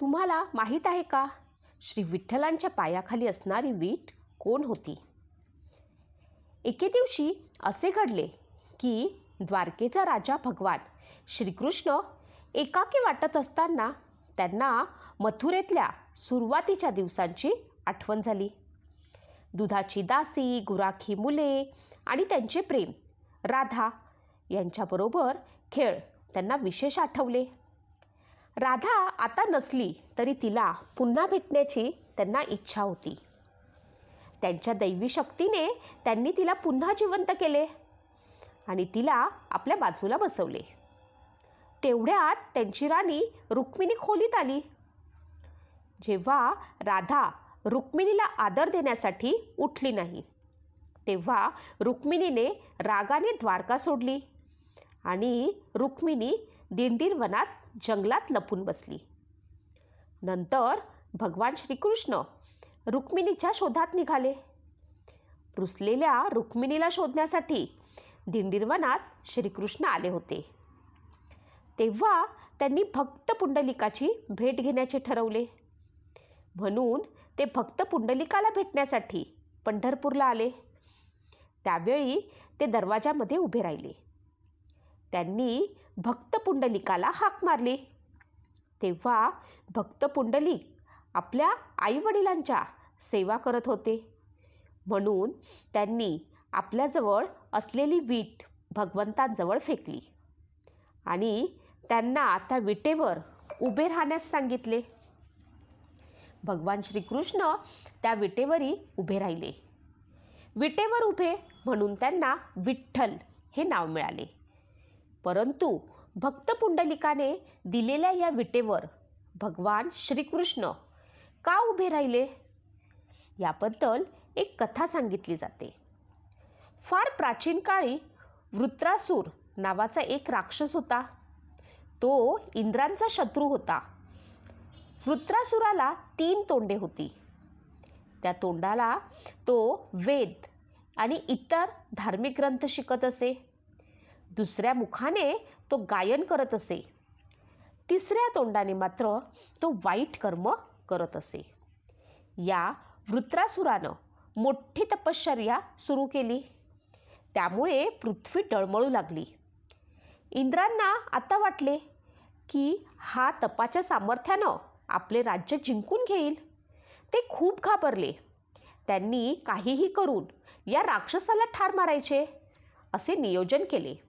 तुम्हाला माहीत आहे का? श्री विठ्ठलांच्या पायाखाली असणारी वीट कोण होती? एके दिवशी असे घडले की द्वारकेचा राजा भगवान श्रीकृष्ण एकाकी वाटत असताना त्यांना मथुरेतल्या सुरुवातीच्या दिवसांची आठवण झाली. दुधाची दासी गुराखी मुले आणि त्यांचे प्रेम राधा यांच्याबरोबर खेळ त्यांना विशेष आठवले. राधा आता नसली तरी तिला पुन्हा भेटण्याची त्यांना इच्छा होती. त्यांच्या दैवी शक्तीने त्यांनी तिला पुन्हा जिवंत केले आणि तिला आपल्या बाजूला बसवले. तेवढ्यात त्यांची राणी रुक्मिणी खोलीत आली. जेव्हा राधा रुक्मिणीला आदर देण्यासाठी उठली नाही तेव्हा रुक्मिणीने रागाने द्वारका सोडली आणि रुक्मिणी दिंडीर वनात जंगलात लपून बसली. नंतर भगवान श्रीकृष्ण रुक्मिणीच्या शोधात निघाले. रुसलेल्या रुक्मिणीला शोधण्यासाठी दिंडीरवनात श्रीकृष्ण आले होते. तेव्हा त्यांनी भक्त पुंडलिकाची भेट घेण्याचे ठरवले. म्हणून ते भक्त पुंडलिकाला भेटण्यासाठी पंढरपूरला आले. त्यावेळी ते दरवाजामध्ये उभे राहिले. त्यांनी भक्त पुंडलिकाला हाक मारली. तेव्हा भक्त पुंडलिक आपल्या आईवडिलांच्या सेवा करत होते. म्हणून त्यांनी आपल्याजवळ असलेली वीट भगवंतांजवळ फेकली आणि त्यांना त्या विटेवर उभे राहण्यास सांगितले. भगवान श्रीकृष्ण त्या विटेवरही उभे राहिले. विटेवर उभे म्हणून त्यांना विठ्ठल हे नाव मिळाले. परंतु भक्त पुंडलिकाने दिलेल्या या विटेवर भगवान श्रीकृष्ण का उभे राहिले? याबद्दल एक कथा सांगितली जाते. फार प्राचीन काळी वृत्रासूर नावाचा एक राक्षस होता. तो इंद्रांचा शत्रू होता. वृत्रासुराला तीन तोंडे होती. त्या तोंडाला तो वेद आणि इतर धार्मिक ग्रंथ शिकत असे. दुसऱ्या मुखाने तो गायन करत असे. तिसऱ्या तोंडाने मात्र तो वाईट कर्म करत असे. या वृत्रासुरानं मोठी तपश्चर्या सुरू केली. त्यामुळे पृथ्वी टळमळू लागली. इंद्रांना आता वाटले की हा तपाच्या सामर्थ्यानं आपले राज्य जिंकून घेईल. ते खूप घाबरले. त्यांनी काहीही करून या राक्षसाला ठार मारायचे असे नियोजन केले.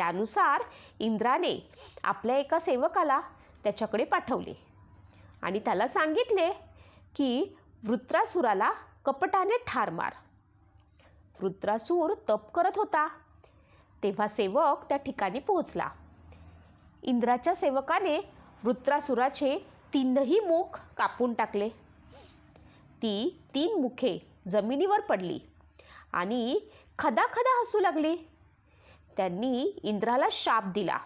त्यानुसार इंद्राने आपल्या एका सेवकाला त्याच्याकडे पाठवले. आणि त्याला सांगितले की वृत्रासुराला कपटाने ठार मार. वृत्रासूर तप करत होता. तेव्हा सेवक त्या ठिकाणी पोहोचला. इंद्राच्या सेवकाने वृत्रासुराचे तीनही मुख कापून टाकले. ती तीन मुखे जमिनीवर पडली आणि खदाखदा हसू लागली. त्यांनी इंद्राला शाप दिला.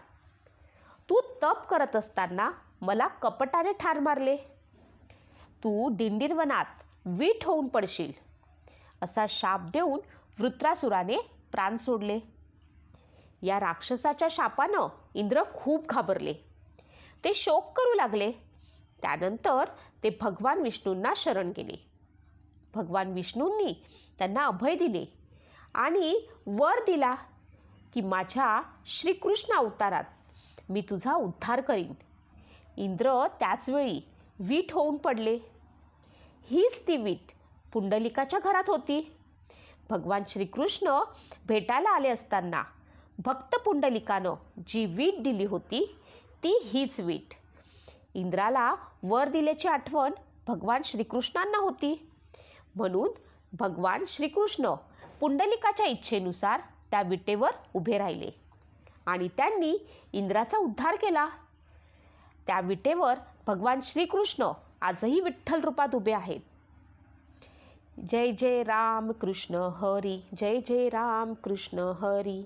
तू तप करत असताना मला कपटाने ठार मारले. तू दिंडीरवनात वीट होऊन पडशील असा शाप देऊन वृत्रासुराने प्राण सोडले. या राक्षसाच्या शापानं इंद्र खूप घाबरले. ते शोक करू लागले. त्यानंतर ते भगवान विष्णूंना शरण गेले. भगवान विष्णूंनी त्यांना अभय दिले आणि वर दिला. की माझ्या श्रीकृष्ण अवतारात मी तुझा उद्धार करीन. इंद्र त्याचवेळी वीट होऊन पडले. हीच ती वीट पुंडलिकाच्या घरात होती. भगवान श्रीकृष्ण भेटायला आले असताना भक्त पुंडलिकानं जी वीट दिली होती ती हीच वीट. इंद्राला वर दिल्याची आठवण भगवान श्रीकृष्णांना होती. म्हणून भगवान श्रीकृष्ण पुंडलिकाच्या इच्छेनुसार त्या विटेवर उभे राहिले. आणि त्यांनी इंद्राचा उद्धार केला. त्या विटेवर भगवान श्रीकृष्ण आजही विठ्ठल रूपात उभे आहेत. जय जय राम कृष्ण हरी जय जय राम कृष्ण हरी.